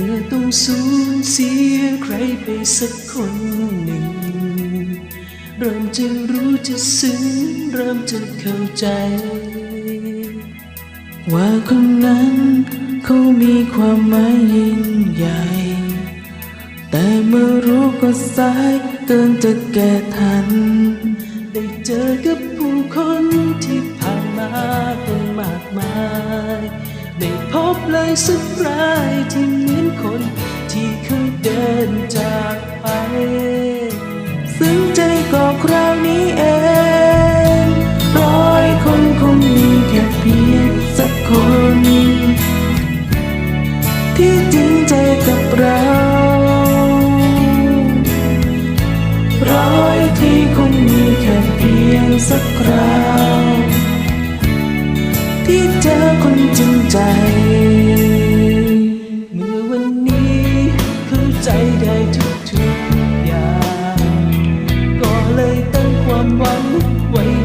เมื่อต้องสูญเสียใครไปสักคนหนึ่ง เริ่มจะรู้จะซึ้งเริ่มจะเข้าใจ ว่าคนนั้นเขามีความหมายยิ่งใหญ่ แต่เมื่อรู้ก็สายเกินจะแก้ทัน ได้เจอกับผู้คนที่ผ่านมาตั้งมากมาย ได้พบเลยสักรายที่ นจากไป ซึ่งใจก็คราวนี้เองร้อยคนคงมีแค่เพียงสักคน ที่จริงใจกับเราร้อยที่คงมีแค่เพียงสักคราว ที่เจอคนจริงใจ วันไว้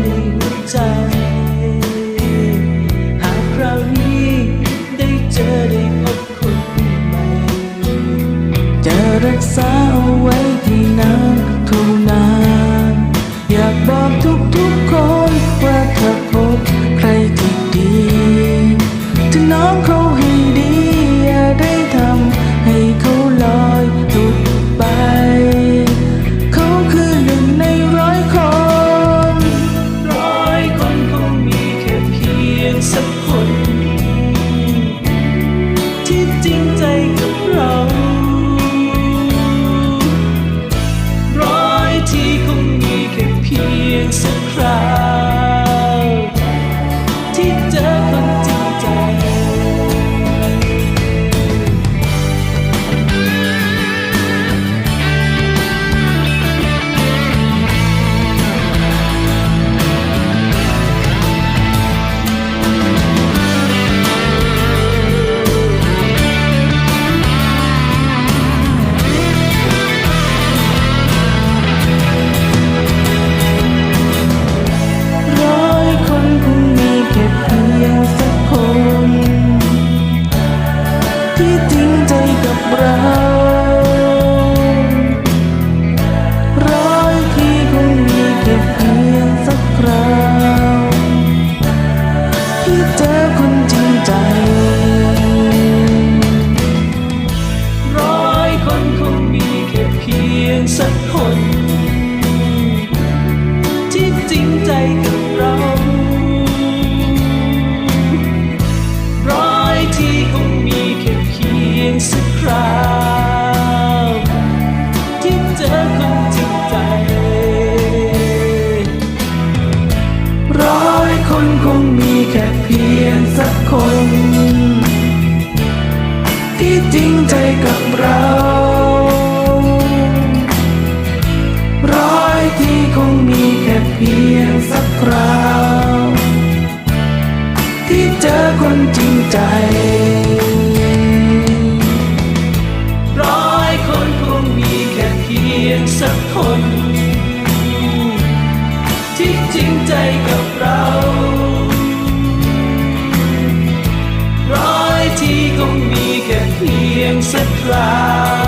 ที่จริงใจกับเรา พียงสักคราว ที่เจอคนจริงใจร้อยคนคงมีแค่เพียงสักคน ที่จริงใจกับเราร้อยที่คงมีแค่เพียงสักคราว